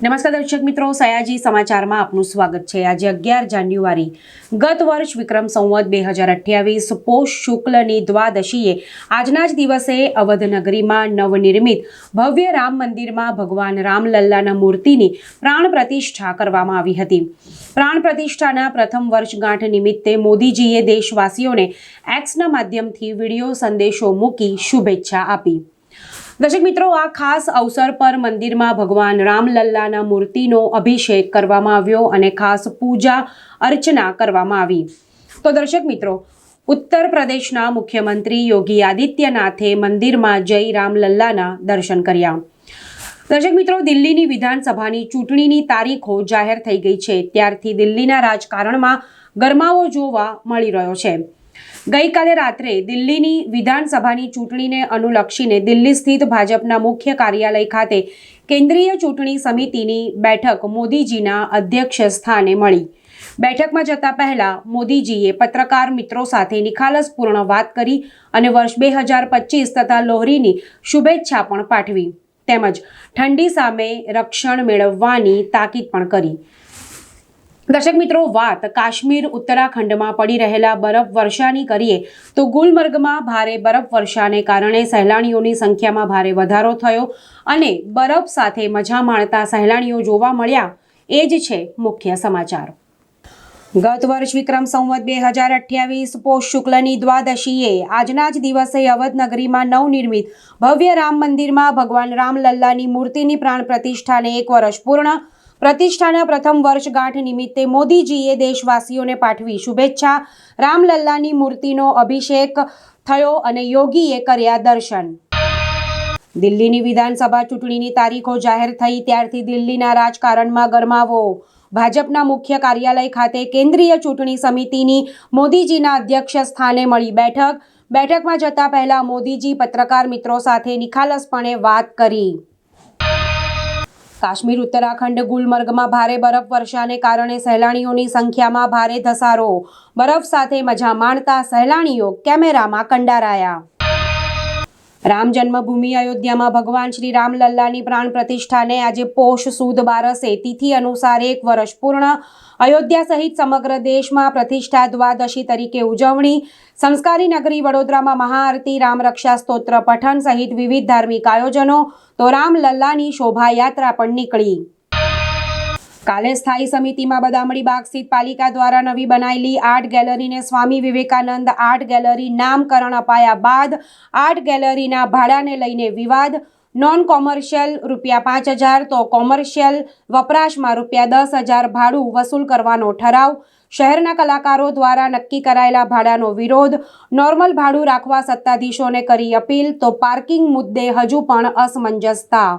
નમસ્કાર દર્શક મિત્રો, સયાજી સમાચારમાં આપનું સ્વાગત છે. આજે અગિયાર જાન્યુઆરી, ગત વર્ષ વિક્રમ સંવત બે હજાર અઠ્યાવીસ, પોષ શુક્લની દ્વાદશીએ આજના જ દિવસે અવધનગરીમાં નવનિર્મિત ભવ્ય રામ મંદિરમાં ભગવાન રામલલ્લાના મૂર્તિની પ્રાણ પ્રતિષ્ઠા કરવામાં આવી હતી. પ્રાણ પ્રતિષ્ઠાના પ્રથમ વર્ષગાંઠ નિમિત્તે મોદીજીએ દેશવાસીઓને એક્સના માધ્યમથી વીડિયો સંદેશો મૂકી શુભેચ્છા આપી. દર્શક મિત્રો, આ ખાસ અવસર પર મંદિરમાં ભગવાન રામલલ્લાના મૂર્તિનો અભિષેક કરવામાં આવ્યો અને ખાસ પૂજા અર્ચના કરવામાં આવી. તો દર્શક મિત્રો, ઉત્તર પ્રદેશના મુખ્યમંત્રી યોગી આદિત્યનાથે મંદિરમાં જય રામલલ્લાના દર્શન કર્યા. દર્શક મિત્રો, દિલ્હીની વિધાનસભાની ચૂંટણીની તારીખો જાહેર થઈ ગઈ છે. ત્યારથી દિલ્હીના રાજકારણમાં ગરમાવો જોવા મળી રહ્યો છે. ગઈકાલે રાત્રે દિલ્હીની વિધાનસભાની ચૂંટણીને અનુલક્ષીને દિલ્હી સ્થિત ભાજપના મુખ્ય કાર્યાલય ખાતે કેન્દ્રીય ચૂંટણી સમિતિની બેઠક મોદીજીના અધ્યક્ષ સ્થાને મળી. બેઠકમાં જતા પહેલા મોદીજીએ પત્રકાર મિત્રો સાથે નિખાલસપૂર્ણ વાત કરી અને વર્ષ બે હજાર પચીસ તથા લોહરીની શુભેચ્છા પણ પાઠવી. તેમજ ઠંડી સામે રક્ષણ મેળવવાની તાકીદ પણ કરી. દર્શક મિત્રો, વાત કાશ્મીર ઉત્તરાખંડમાં પડી રહેલા બરફ વર્ષાની કરીએ તો ગુલમર્ગમાં ભારે બરફ વર્ષાને કારણે સહેલાણીઓની સંખ્યામાં ભારે વધારો થયો અને બરફ સાથે મજા માણતા સહેલાણીઓ જોવા મળ્યા. એ જ છે મુખ્ય સમાચાર. ગત વર્ષ વિક્રમ સંવત બે હજાર અઠ્યાવીસ પોષ શુક્લની દ્વાદશીએ આજના જ દિવસે અવધ નગરીમાં નવનિર્મિત ભવ્ય રામ મંદિરમાં ભગવાન રામલલ્લાની મૂર્તિની પ્રાણ પ્રતિષ્ઠાને એક વર્ષ પૂર્ણ પ્રતિષ્ઠાના પ્રથમ વર્ષગાંઠ નિમિત્તે મોદીજીએ દેશવાસીઓને પાઠવી શુભેચ્છા. રામલલ્લાની મૂર્તિનો અભિષેક થયો અને યોગીએ કર્યા દર્શન. દિલ્હીની વિધાનસભા ચૂંટણીની તારીખો જાહેર થઈ, ત્યારથી દિલ્હીના રાજકારણમાં ગરમાવો. ભાજપના મુખ્ય કાર્યાલય ખાતે કેન્દ્રીય ચૂંટણી સમિતિની મોદીજીના અધ્યક્ષ સ્થાને મળી બેઠક. બેઠકમાં જતા પહેલા મોદીજી પત્રકાર મિત્રો સાથે નિખાલસપણે વાત કરી. કાશ્મીર, ઉત્તરાખંડ ગુલમર્ગમાં ભારે બરફ વર્ષાને કારણે સહેલાણીઓની સંખ્યામાં ભારે ધસારો. બરફ સાથે મજા માણતા સહેલાણીઓ કેમેરામાં કંડારાયા. રામ જન્મભૂમિ અયોધ્યામાં ભગવાન શ્રી રામલલ્લાની પ્રાણ પ્રતિષ્ઠાને આજે પોષ સુદ બારસે. તિથિ અનુસાર એક વર્ષ પૂર્ણ. અયોધ્યા સહિત સમગ્ર દેશમાં પ્રતિષ્ઠા દ્વાદશી તરીકે ઉજવણી. સંસ્કારી નગરી વડોદરામાં મહાઆરતી રામરક્ષા સ્તોત્ર, પઠન સહિત વિવિધ ધાર્મિક આયોજનો. તો રામલલ્લાની શોભાયાત્રા પણ નીકળી. કાલે સ્થાયી સમિતિમાં બદામડી બાગ સ્થિત પાલિકા દ્વારા નવી બનાવેલી આર્ટ ગેલેરીને સ્વામી વિવેકાનંદ આર્ટ ગેલેરી નામકરણ અપાયા બાદ આર્ટ ગેલેરીના ભાડાને લઈને વિવાદ. નોન કોમર્શિયલ રૂપિયા પાંચ હજાર, તો કોમર્શિયલ વપરાશમાં રૂપિયા દસ હજાર ભાડું વસૂલ કરવાનો ઠરાવ. શહેરના કલાકારો દ્વારા નક્કી કરાયેલા ભાડાનો વિરોધ. નોર્મલ ભાડું રાખવા સત્તાધીશોને કરી અપીલ, તો પાર્કિંગ મુદ્દે હજુ પણ અસમંજસતા.